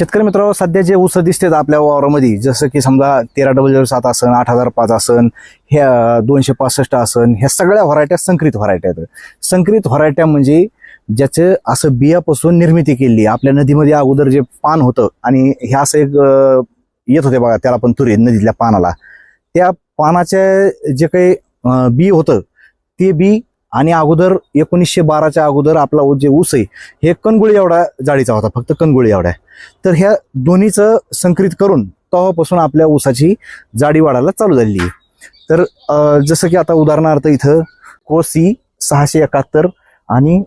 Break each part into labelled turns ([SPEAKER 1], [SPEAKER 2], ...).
[SPEAKER 1] शेतकरी मित्रांनो सध्या जे ऊस दिसतात आपल्या वावरामध्ये जसं की समजा तेरा डबल झिरो सात आसन आठ हजार पाच आसन ह्या दोनशे पासष्ट आसन ह्या सगळ्या व्हरायट्या संकरित व्हरायट्या आहेत. संकरित व्हरायट्या म्हणजे ज्याचं असं बियापासून निर्मिती केली आपल्या नदीमध्ये अगोदर जे पान होतं आणि हे असं एक येत होते बघा त्याला पण तुरी नदीतल्या पानाला. त्या पानाचे जे काही बी होतं ते बी आणि अगोदर एकोणीसशे बाराच्या अगोदर आपला जे ऊस आहे हे कणगुळी एवढा जाळीचा होता फक्त कणगुळी एवढा तर ह्या दोन्हीचं संकरित करून तेव्हापासून आपल्या ऊसाची जाडी वाढायला चालू झालेली आहे. तर जसं की आता उदाहरणार्थ इथं को सी सहाशे एकाहत्तर आणि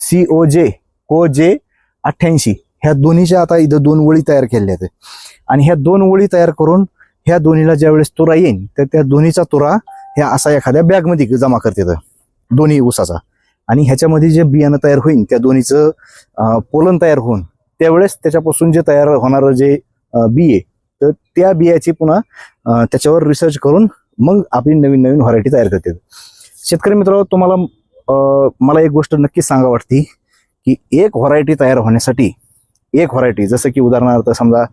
[SPEAKER 1] सी ओ जे को जे अठ्ठ्याऐंशी ह्या दोन्हीच्या आता इथं दोन ओळी तयार केलेल्या आहेत. आणि ह्या दोन ओळी तयार करून ह्या दोन्हीला ज्यावेळेस तुरा येईन तर त्या दोन्हीचा तुरा ह्या असा एखाद्या बॅगमध्ये जमा करतात दोन्ही ऊसाचा. आणि ह्याच्यामध्ये जे बियाणं तयार होईल त्या दोन्हीचं पोलन तयार होऊन त्यावेळेस त्याच्यापासून जे तयार होणारं जे अं, बी आहे तर त्या बियाची पुन्हा त्याच्यावर रिसर्च करून मग आपली नवीन नवीन व्हरायटी तयार करतात शेतकरी मित्र तुम्हाला मला एक गोष्ट नक्कीच सांगा वाटते की एक व्हरायटी तयार होण्यासाठी एक व्हरायटी जसं की उदाहरणार्थ समजा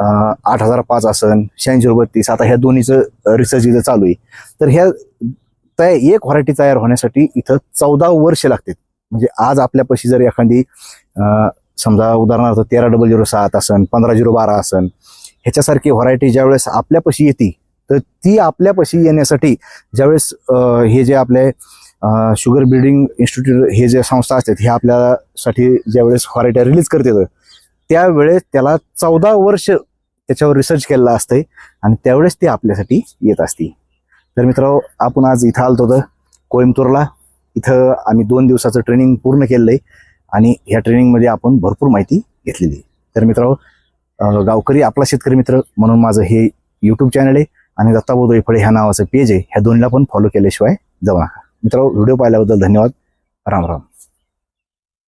[SPEAKER 1] आठ हजार पाच असन शहाऐंशी बत्तीस आता ह्या दोन्हीचं रिसर्च इथं चालू आहे. तर ह्या तया एक व्हरायटी तयार होण्यासाठी इथं चौदा वर्ष लागतात. म्हणजे आज आपल्यापाशी जर एखादी समजा उदाहरणार्थ तेरा डबल झिरो सात असन पंधरा झिरो बारा असन ह्याच्यासारखी व्हरायटी ज्यावेळेस आपल्यापाशी येते तर ती आपल्यापाशी येण्यासाठी ज्यावेळेस हे जे आपले शुगर बिल्डिंग इन्स्टिट्यूट हे जे संस्था असतात हे आपल्यासाठी ज्यावेळेस व्हरायटी रिलीज करतात त्यावेळेस त्याला चौदा वर्ष त्याच्यावर रिसर्च केलेला असतंय आणि त्यावेळेस ते आपल्यासाठी येत असते. तर मित्रांनो आपण आज इथं आलतो तर कोइंबतूरला इथं आम्ही दोन दिवसाचं ट्रेनिंग पूर्ण केलेलं आहे आणि ह्या ट्रेनिंगमध्ये आपण भरपूर माहिती घेतलेली आहे. तर मित्रांनो गावकरी आपला शेतकरी मित्र म्हणून माझं हे यूट्यूब चॅनल आहे आणि दत्ताबोध फळे ह्या नावाचं पेज आहे. ह्या दोन्हीला पण फॉलो केल्याशिवाय जाऊ नका. मित्रांनो व्हिडिओ पाहिल्याबद्दल धन्यवाद. राम राम.